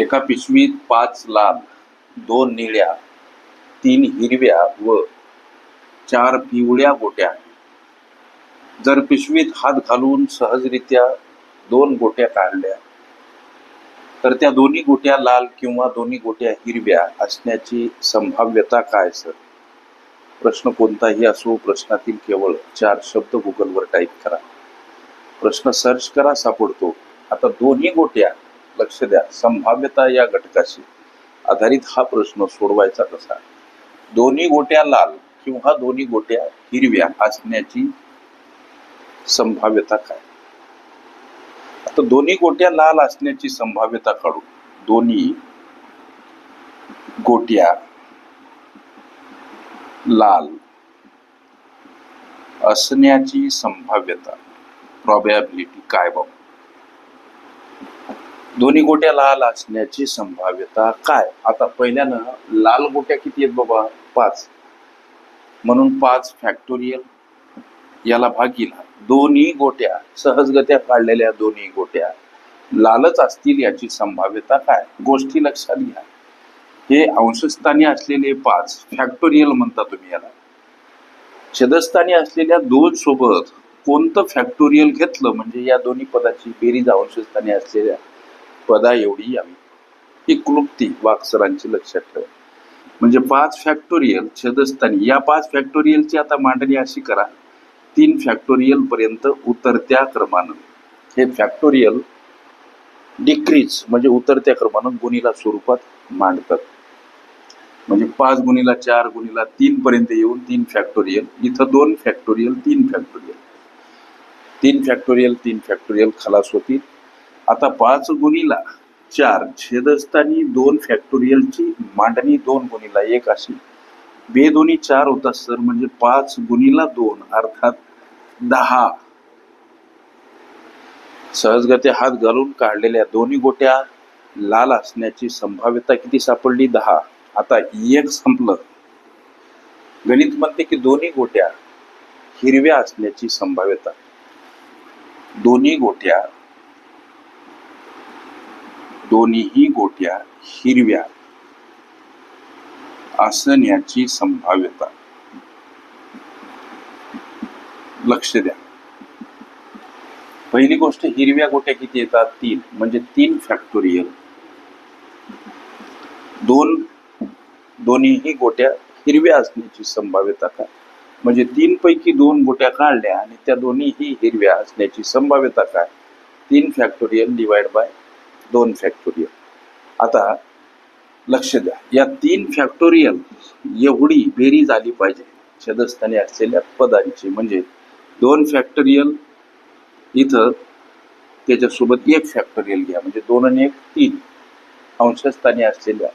एका पिशवीत पाच लाल दोन निळ्या तीन हिरव्या व चार पिवळ्या गोट्या जर पिशवीत हात घालून सहजरित्या दोन गोट्या काढल्या तर त्या दोन्ही गोट्या लाल किंवा दोन्ही गोट्या हिरव्या असण्याची संभाव्यता काय सर? प्रश्न कोणताही असो प्रश्नातील केवळ चार शब्द गुगलवर टाईप करा. प्रश्न सर्च करा सापडतो. आता दोन्ही गोट्या लक्ष द्या. संभाव्यता या घटकाशी आधारित हा प्रश्न सोडवायचा कसा? दोन्ही गोट्या लाल किंवा दोन्ही गोट्या हिरव्या असण्याची संभाव्यता काय? आता दोन्ही गोट्या लाल असण्याची संभाव्यता काढू. दोन्ही गोट्या लाल असण्याची संभाव्यता. प्रॉबॅबिलिटी काय बाबा? दोन्ही गोट्या लाल असण्याची संभाव्यता काय? आता पहिल्यानं लाल गोट्या किती आहेत बाबा? पाच. म्हणून पाच फॅक्टोरियल याला भागील दोन्ही गोट्या सहजगत्या काढलेल्या दोन्ही गोट्या लालच असतील याची संभाव्यता काय? गोष्टी लक्षात घ्या. हे अंशस्थानी असलेले पाच फॅक्टोरियल म्हणता तुम्ही याला. छदस्थानी असलेल्या दोन सोबत कोणतं फॅक्टोरियल घेतलं? म्हणजे या दोन्ही पदाची बेरीज अंशस्थानी असलेल्या पदा एवढी यावी. ही क्लुप्ती वाक्सरांची लक्षात ठेवा. म्हणजे पाच फॅक्टोरियल छदस्थानी या पाच फॅक्टोरियलची आता मांडणी अशी करा. तीन फॅक्टोरियल पर्यंत उतरत्या क्रमानं. हे फॅक्टोरियल डिक्रीज म्हणजे उतरत्या क्रमानं गुणीला स्वरूपात मांडतात. म्हणजे पाच गुणीला चार गुणीला तीन पर्यंत येऊन तीन फॅक्टोरियल इथं दोन फॅक्टोरियल तीन फॅक्टोरियल तीन फॅक्टोरियल तीन फॅक्टोरियल खलास होतील. आता पाच गुणीला चार छेदस्थानी दोन फॅक्टोरियलची मांडणी दोन गुणीला एक अशी. बेदोनी चार होता सर म्हणजे पाच गुणीला दोन अर्थात दहा. सहजगत्या हात घालून काढलेल्या दोन्ही गोट्या लाल असण्याची संभाव्यता किती सापडली? दहा. आता एक संपलं. गणित म्हणते की दोन्ही गोट्या हिरव्या असण्याची संभाव्यता. दोन्ही गोट्या दोन्हीही गोट्या हिरव्या असण्याची संभाव्यता. लक्ष द्या. पहिली गोष्ट हिरव्या गोट्या किती येतात? तीन. म्हणजे तीन फॅक्टोरियल दोन दोन्हीही गोट्या हिरव्या असण्याची संभाव्यता काय म्हणजे तीन पैकी दोन गोट्या काढल्या आणि त्या दोन्हीही हिरव्या असण्याची संभाव्यता काय? तीन फॅक्टोरियल डिवाइड बाय दोन फॅक्टोरियल आता लक्ष द्या. या तीन फॅक्टोरियल एवढी बेरीज आली पाहिजे. छदस्थानी असलेल्या पदांची. म्हणजे दोन फॅक्टोरियल इथं त्याच्यासोबत एक फॅक्टोरियल घ्या. म्हणजे दोन आणि एक तीन. अंशस्थानी असलेल्या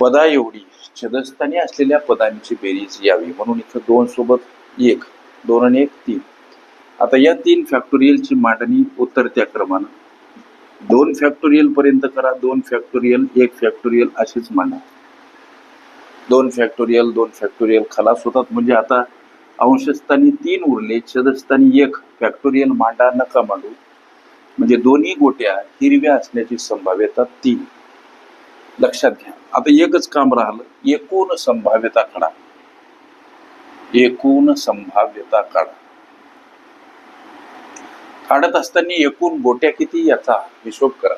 पदा एवढी छदस्थानी असलेल्या पदांची बेरीज यावी. म्हणून इथं दोन सोबत एक. दोन आणि एक तीन. आता या तीन फॅक्टोरियलची मांडणी उतरत्या क्रमानं दोन फॅक्टोरियल पर्यंत करा दोन फॅक्टोरियल एक फॅक्टोरियल असेच मांडा. दोन फॅक्टोरियल दोन फॅक्टोरियल खलास होतात. म्हणजे आता अंशस्थानी तीन उरले छदस्थानी एक. फॅक्टोरियल मांडा नका मांडू. म्हणजे दोन्ही गोट्या हिरव्या असण्याची संभाव्यता तीन. लक्षात घ्या. आता एकच काम राहिलं एकूण संभाव्यता काढा. एकूण संभाव्यता काढा. काढत असताना एकूण गोट्या किती याचा हिशोब करा.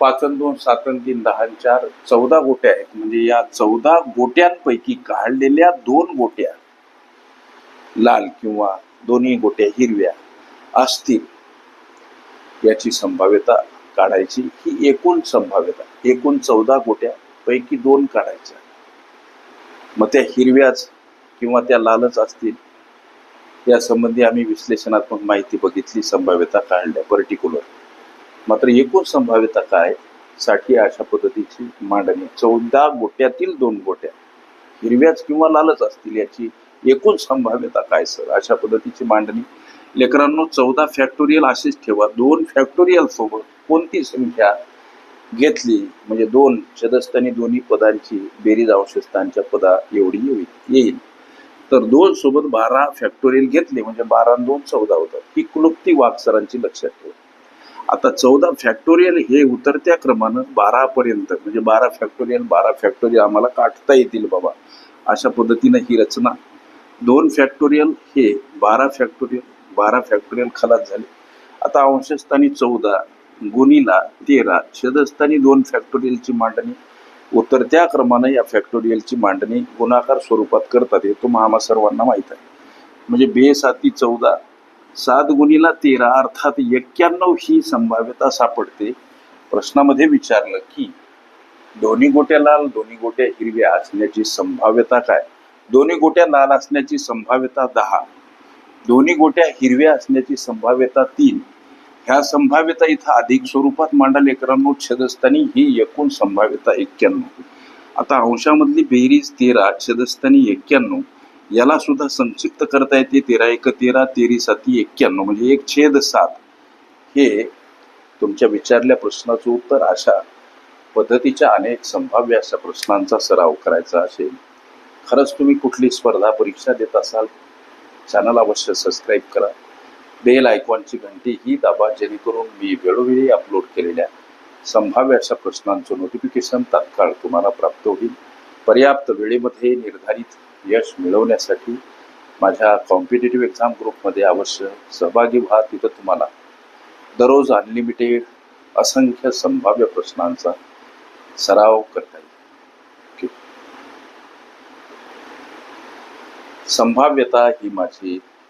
पाच दोन सात तीन दहा चार चौदा गोट्या आहेत. म्हणजे या चौदा गोट्यांपैकी काढलेल्या दोन गोट्या लाल किंवा दोन्ही गोट्या हिरव्या असतील. याची संभाव्यता काढायची ही एकूण संभाव्यता. एकूण चौदा गोट्या पैकी दोन काढायच्या. मग त्या हिरव्याच किंवा त्या लालच असतील. यासंबंधी आम्ही विश्लेषणात्मक माहिती बघितली संभाव्यता काढल्या पर्टिक्युलर मात्र एकूण संभाव्यता काय? साठी अशा पद्धतीची मांडणी. चौदा गोट्यातील दोन गोट्या. हिरव्याच किंवा लालच असतील याची एकूण संभाव्यता काय सर? अशा पद्धतीची मांडणी. लेकरांनो चौदा फॅक्टोरियल असेच ठेवा. दोन फॅक्टोरियल सोबत कोणती संख्या घेतली? म्हणजे दोन छदस्थानी दोन्ही पदांची बेरीज अंशस्थानच्या पदा एवढी येईल. येईल. तर दोन सोबत बारा फॅक्टोरियल घेतले म्हणजे बारा दोन चौदा होतात. ही क्लुप्ती वाक्सरांची लक्षात ठेव. आता चौदा फॅक्टोरियल हे उतरत्या क्रमानं बारा पर्यंत म्हणजे बारा फॅक्टोरियल बारा फॅक्टोरियल आम्हाला काढता येतील बाबा अशा पद्धतीनं ही रचना. दोन फॅक्टोरियल हे बारा फॅक्टोरियल बारा फॅक्टोरियल खलास झाले. आता अंशस्थानी चौदा गुणीला तेरा छेदस्थानी दोन फॅक्टोरियलची मांडणी. उतरत्या क्रमानं या फॅक्टोरियलची मांडणी गुणाकार स्वरूपात करतात हे तुम्हा सर्वांना माहीत आहे. म्हणजे बे साती चौदा सात गुणीला तेरा अर्थात एक्क्याण्णव ही संभाव्यता सापडते. प्रश्नामध्ये विचारलं की दोन्ही गोट्या लाल दोन्ही गोट्या हिरव्या असण्याची संभाव्यता काय? दोन्ही गोट्या लाल असण्याची संभाव्यता दहा दोन्ही गोट्या हिरव्या असण्याची संभाव्यता तीन. ह्या संभाव्यता इथं अधिक स्वरूपात मांडले मित्रांनो छेदस्थानी ही एकूण संभाव्यता एक्क्याण्णव. आता अंशामधली बेरीज तेरा छेदस्थानी एक्क्याण्णव. याला सुद्धा संक्षिप्त करता येते तेरा एक तेरा तेरी साती एक्क्याण्णव. म्हणजे एक छेद सात. हे तुमच्या विचारल्या प्रश्नाचं उत्तर अशा पद्धतीच्या अनेक संभाव्य अशा प्रश्नांचा सराव करायचा असेल. खरंच तुम्ही कुठली स्पर्धा परीक्षा देत असाल चॅनल अवश्य सबस्क्राईब करा. बेल आयकॉनची घंटी ही दाबा जेणेकरून मी वेळोवेळी अपलोड केलेल्या संभाव्य अशा प्रश्नांचं नोटिफिकेशन तात्काळ तुम्हाला प्राप्त होईल. पर्याप्त वेळेमध्ये निर्धारित यश मिळवण्यासाठी माझ्या कॉम्पिटेटिव्ह एक्झाम ग्रुपमध्ये अवश्य सहभागी व्हा. तिथं तुम्हाला दररोज अनलिमिटेड असंख्य संभाव्य प्रश्नांचा सराव करता येईल. ओके संभाव्यता ही माझी